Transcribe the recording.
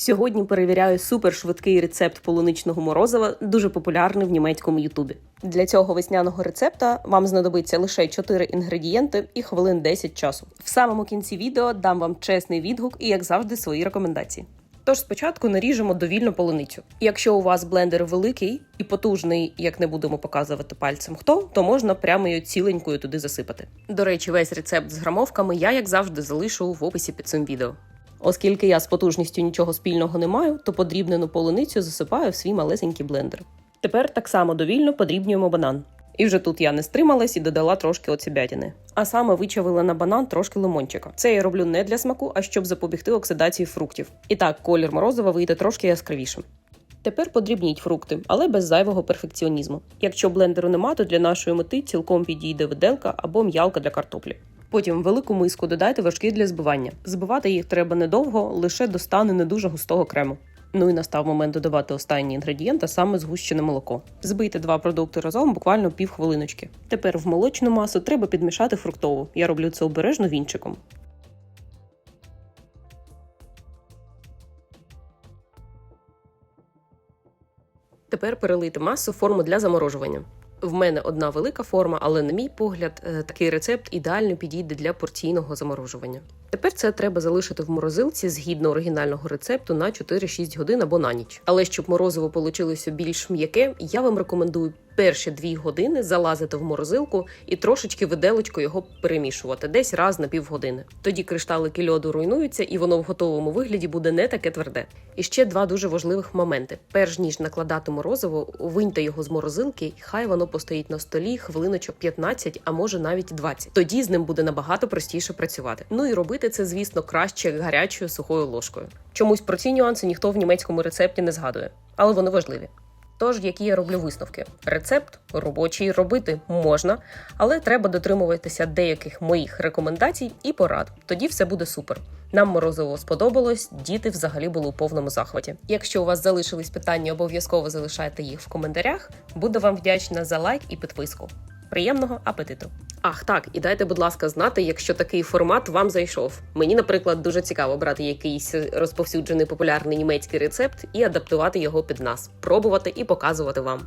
Сьогодні перевіряю супершвидкий рецепт полуничного морозива, дуже популярний в німецькому Ютубі. Для цього весняного рецепта вам знадобиться лише 4 інгредієнти і хвилин 10 часу. В самому кінці відео дам вам чесний відгук і, як завжди, свої рекомендації. Тож спочатку наріжемо довільну полуницю. Якщо у вас блендер великий і потужний, як не будемо показувати пальцем хто, то можна прямо її ціленькою туди засипати. До речі, весь рецепт з грамовками я, як завжди, залишу в описі під цим відео. Оскільки я з потужністю нічого спільного не маю, то подрібнену полуницю засипаю в свій малесенький блендер. Тепер так само довільно подрібнюємо банан. І вже тут я не стрималась і додала трошки оцебятини. А саме вичавила на банан трошки лимончика. Це я роблю не для смаку, а щоб запобігти оксидації фруктів. І так, колір морозива вийде трошки яскравішим. Тепер подрібніть фрукти, але без зайвого перфекціонізму. Якщо блендеру нема, то для нашої мети цілком підійде виделка або м'ялка для картоплі. Потім в велику миску додайте вершки для збивання. Збивати їх треба недовго, лише до стану не дуже густого крему. Ну і настав момент додавати останній інгредієнт, а саме згущене молоко. Збийте два продукти разом буквально півхвилиночки. Тепер в молочну масу треба підмішати фруктову. Я роблю це обережно вінчиком. Тепер перелийте масу в форму для заморожування. В мене одна велика форма, але, на мій погляд, е, такий рецепт ідеально підійде для порційного заморожування. Тепер це треба залишити в морозилці згідно оригінального рецепту на 4-6 годин або на ніч. Але щоб морозиво получилося більш м'яке, я вам рекомендую перші 2 години залазити в морозилку і трошечки виделочкою його перемішувати, десь раз на півгодини. Тоді кришталики льоду руйнуються, і воно в готовому вигляді буде не таке тверде. І ще два дуже важливих моменти: перш ніж накладати морозиво, виньте його з морозилки, хай воно постоїть на столі хвилиночок 15, а може навіть 20. Тоді з ним буде набагато простіше працювати. Ну і робити це, звісно, краще гарячою сухою ложкою. Чомусь про ці нюанси ніхто в німецькому рецепті не згадує, але вони важливі. Тож, які я роблю висновки, рецепт робочий робити можна, але треба дотримуватися деяких моїх рекомендацій і порад. Тоді все буде супер. Нам морозиво сподобалось, діти взагалі були у повному захваті. Якщо у вас залишились питання, обов'язково залишайте їх в коментарях. Буду вам вдячна за лайк і підписку. Приємного апетиту! Ах, так, і дайте, будь ласка, знати, якщо такий формат вам зайшов. Мені, наприклад, дуже цікаво брати якийсь розповсюджений популярний німецький рецепт і адаптувати його під нас, пробувати і показувати вам.